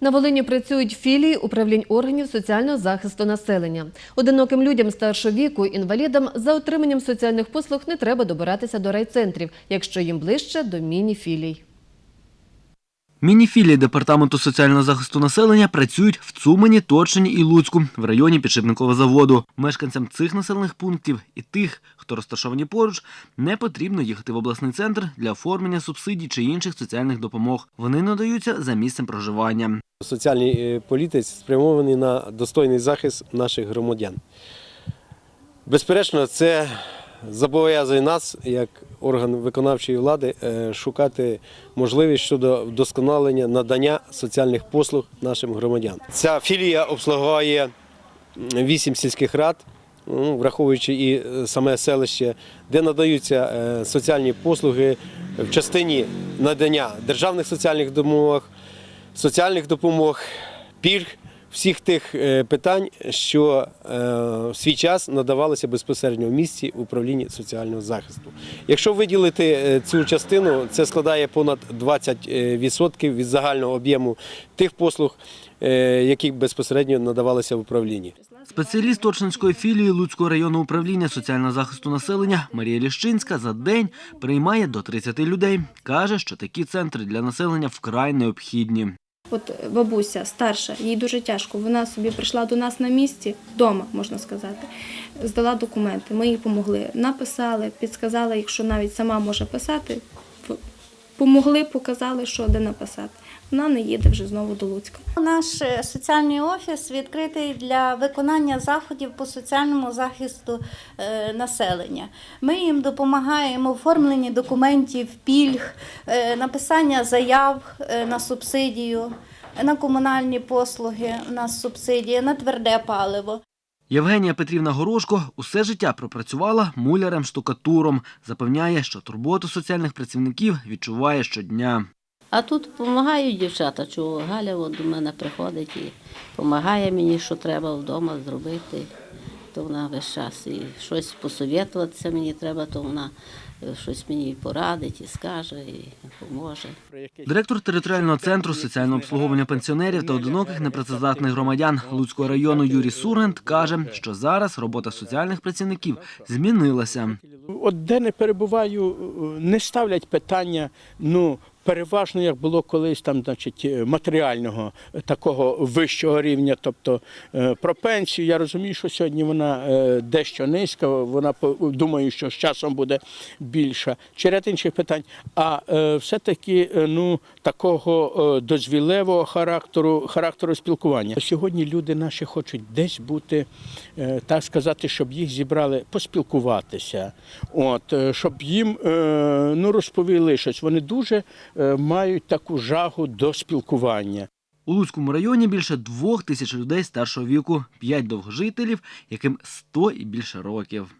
На Волині працюють філії управлінь органів соціального захисту населення. Одиноким людям старшого віку, інвалідам за отриманням соціальних послуг не треба добиратися до райцентрів, якщо їм ближче до міні-філій. Мініфілії департаменту соціального захисту населення працюють в Цумані, Торчині і Луцьку в районі підшипникового заводу. Мешканцям цих населених пунктів і тих, хто розташовані поруч, не потрібно їхати в обласний центр для оформлення субсидій чи інших соціальних допомог. Вони надаються за місцем проживання. Соціальний е, політиці спрямований на достойний захист наших громадян. Безперечно, це зобов'язує нас, як орган виконавчої влади, е, шукати можливість щодо вдосконалення надання соціальних послуг нашим громадянам. Ця філія обслуговує вісім сільських рад, ну, враховуючи і е, саме селище, де надаються е, соціальні послуги в частині надання державних соціальних допомог, соціальних допомог, пільг, всіх тих е, питань, що е, в свій час надавалися безпосередньо в місті управління соціального захисту. Якщо виділити е, цю частину, це складає понад 20% від загального об'єму тих послуг, які безпосередньо надавалися в управлінні. Спеціаліст Торчинської філії Луцького районного управління соціального захисту населення Марія Ліщинська за день приймає до 30 людей. Каже, що такі центри для населення вкрай необхідні. От бабуся старша, їй дуже тяжко. Вона собі прийшла до нас на місці, вдома, можна сказати, здала документи. Ми їй допомогли, написали, підсказали, якщо навіть сама може писати, помогли, показали, що де написати. Вона не їде вже знову до Луцька. Наш е, соціальний офіс відкритий для виконання заходів по соціальному захисту е, населення. Ми їм допомагаємо оформленні документів, пільг, е, написання заяв на субсидію, на комунальні послуги, на субсидії, на тверде паливо. Євгенія Петрівна Горошко усе життя пропрацювала мулярем-штукатуром. Запевняє, що турботу соціальних працівників відчуває щодня. А тут допомагають дівчата, чого Галя от до мене приходить і допомагає мені, що треба вдома зробити. То вона весь час і щось посовітуватися мені треба, то вона е, щось мені порадить і скаже, і поможе. Директор територіального центру соціального обслуговування пенсіонерів та одиноких непрацездатних громадян Луцького району Юрій Сургент каже, що зараз робота соціальних працівників змінилася. От де не перебуваю, не ставлять питання, ну. Переважно, як було колись там, значить, матеріального е, такого вищого рівня, тобто е, про пенсію. Я розумію, що сьогодні вона е, дещо низька, вона думаю, що з часом буде більша. Чи ряд інших питань. А е, все-таки е, ну, такого е, дозвілевого характеру, характеру спілкування. Сьогодні люди наші хочуть десь бути, е, так сказати, щоб їх зібрали поспілкуватися, от, е, щоб їм е, ну, розповіли щось. Вони дуже е, мають таку жагу до спілкування. У Луцькому районі більше двох тисяч людей старшого віку, п'ять довгожителів, яким 100 і більше років.